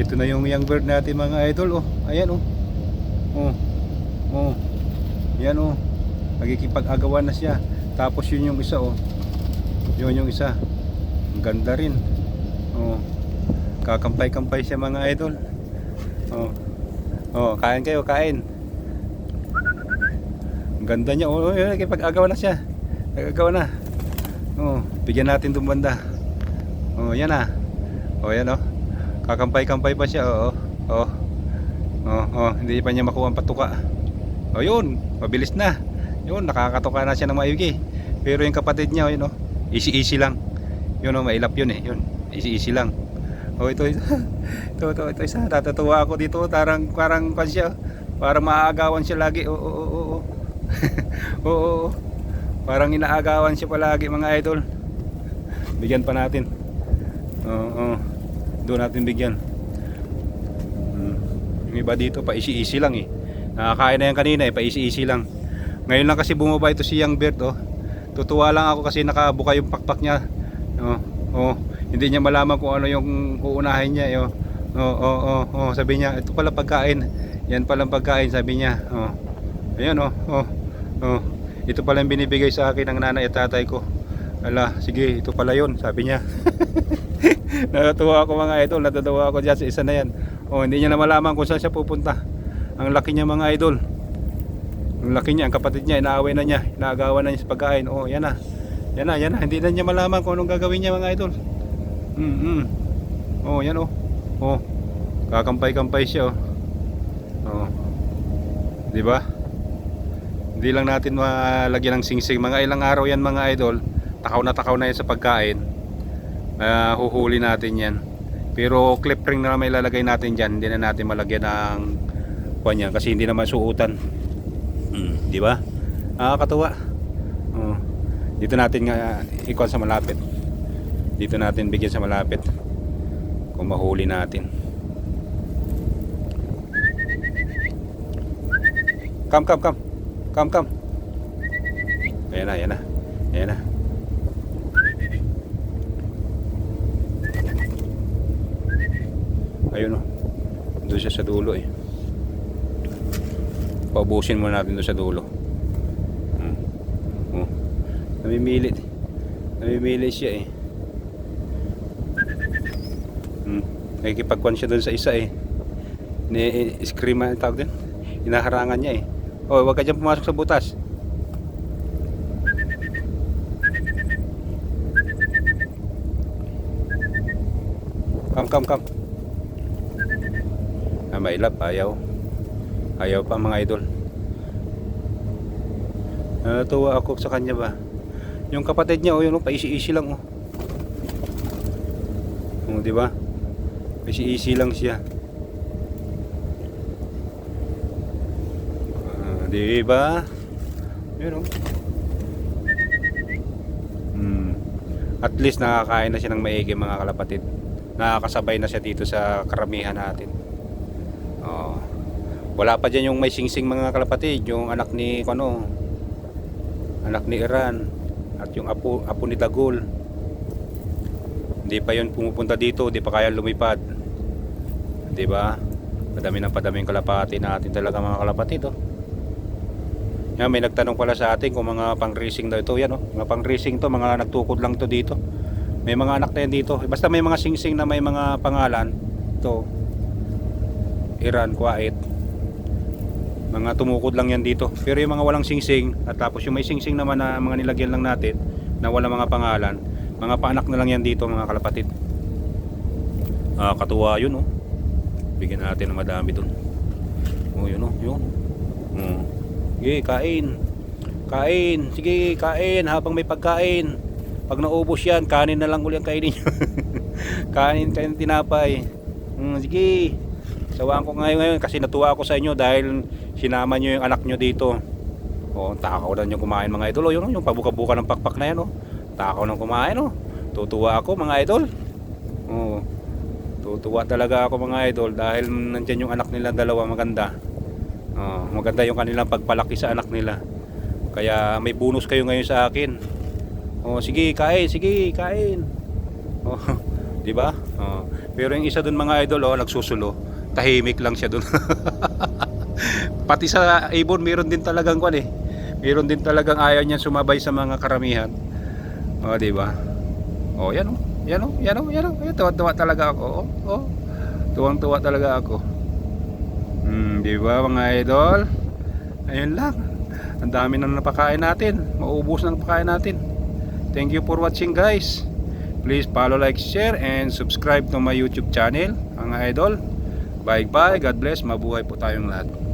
Ito na yung young bird natin mga idol oh. Ayan oh. Oh. Oh. Yan oh. Nagkikipag-agawan na siya. Tapos yun yung isa oh. Yun yung isa. Ang ganda rin. Oh. Kakampay-kampay siya mga idol. Oh. Oh, kain kayo, kain. Ang ganda niya. Oh, yun, nagkipag-agawan na siya. Nagagawa na. Oh, bigyan natin tong banda. Oh, yan ah. Oh, yan oh. Kakampay-kampay pa siya, oo. Oh. Oh, oh, hindi pa niya makuha ang patuka. Oh, yun. Mabilis na. Yun, nakakatuka na siya ng maigi. Pero yung kapatid niya, oh, yun oh. Easy-easy lang. Yun oh, mailap yun eh. Yun. Easy-easy lang. Oh, ito, ito. ito, ito, ito, isa. Natatuwa ako dito. Parang, parang, pan siya. Parang maaagawan siya lagi. Oo, oo, oo, oo. Oo, oo. Parang inaagawan siya palagi mga idol. Bigyan pa natin. Oo, oo. Doon natin bigyan. Hmm. Yung iba dito pa easy-easy lang eh. Nakakain na yan kanina eh, pa easy-easy lang. Ngayon lang kasi bumaba ito si Young Bird oh. Tutuwa lang ako kasi nakabuka yung pakpak niya. Oh, oh. Hindi niya malaman kung ano yung uunahin niya. Oh, oh, oh, oh, oh. Sabi niya, ito pala pagkain. Yan pala ang pagkain, sabi niya. Oh. Ayan oh, oh, oh. Ito pala yung binibigay sa akin ng nanay at tatay ko. Ala, sige, ito pala yun, sabi niya. Natutuwa ako mga idol, natutuwa ako dyan sa isa na yan. Oh, hindi niya na malaman kung saan siya pupunta. Ang laki niya mga idol. Ang laki niya, ang kapatid niya, inaaway na niya, inaagawan na niya sa pagkain. Oh, yan na. Yan na, yan na. Hindi na niya malaman kung anong gagawin niya mga idol. Mm, -hmm. Oh, yan oh. Oh. Kakampay-kampay siya oh. Oh. 'Di ba? Hindi lang natin malagyan ng singsing. Mga ilang araw yan mga idol. Takaw na takaw na yan sa pagkain. Uh, huhuli natin yan. Pero clip ring na may lalagay natin dyan. Hindi na natin malagyan ng kanya kasi hindi naman suutan. Mm, 'Di ba? Nakakatuwa. Oh. Dito natin nga ikon sa malapit. Dito natin bigyan sa malapit. Kung mahuli natin. Come, come, come. Come, come. Ayan na, ayan na. Ayan na. Ayun o. Doon siya sa dulo eh. Paubusin muna natin doon sa dulo. Hmm. Oh. Namimilit. Namimilit siya eh. Hmm. Nakikipagkwan siya doon sa isa eh. Ni-scream ang tawag din. Hinaharangan niya eh. Oh, wag ka dyan pumasok sa butas. Come, come, come. Ah, mailap. Ayaw. Ayaw pa mga idol. Natuwa ako sa kanya ba. Yung kapatid niya, oh, yun, oh, paisi-isi lang, oh. Oh, di ba? Paisi-isi lang siya. Ah, di ba? Yun, oh. Hmm. At least nakakain na siya ng maigi mga kalapatid. Nakakasabay na siya dito sa karamihan natin. Oh. Wala pa dyan yung may singsing mga kalapatid, yung anak ni ano, anak ni Iran at yung apo, apo ni Dagol. Hindi pa yun pumupunta dito, hindi pa kaya lumipad. 'Di ba? Padami ng padaming kalapati natin talaga mga kalapatid, oh. Yan, may nagtanong pala sa atin kung mga pang-racing daw ito. Yan, oh. Mga pang-racing to, mga nagtukod lang to dito. May mga anak na yan dito. Basta may mga singsing na may mga pangalan. Ito. Iran, Kuwait. Mga tumukod lang yan dito. Pero yung mga walang singsing, at tapos yung may singsing naman na mga nilagyan lang natin, na wala mga pangalan, mga paanak na lang yan dito mga kalapatid. Ah, katuwa yun, oh. Bigyan natin ng madami dun. Oh, yun, oh. Yun. Oh. Sige, kain. Kain. Sige, kain habang may pagkain. Pag naubos yan, kanin na lang uli ang kainin nyo. kanin kayo ng tinapay. Hmm, sige. Sawaan ko ngayon ngayon kasi natuwa ako sa inyo dahil sinama nyo yung anak nyo dito. O, takaw na nyo kumain mga idol. O, yun, yung pabuka-buka ng pakpak na yan. O. Takaw na kumain. O. Tutuwa ako mga idol. O. Tutuwa talaga ako mga idol dahil nandyan yung anak nila dalawa maganda. Oh, maganda yung kanilang pagpalaki sa anak nila. Kaya may bonus kayo ngayon sa akin. Oh, sige, kain, sige, kain. Oh, 'di ba? Oh, Pero yung isa dun mga idol, oh, nagsusulo. Tahimik lang siya dun. Pati sa ibon, meron din talagang kwan eh. Meron din talagang ayaw niya sumabay sa mga karamihan. O, di ba? O, yan o. Yan o, yan o, yan o. Yan, tuwa-tuwa talaga ako. O, o. Tuwang-tuwa talaga ako. Hmm, di ba mga idol? Ayun lang. Ang dami na napakain natin. Maubos na napakain natin. Thank you for watching guys. Please follow, like, share, and subscribe to my YouTube channel, mga idol. Bye bye. God bless. Mabuhay po tayong lahat.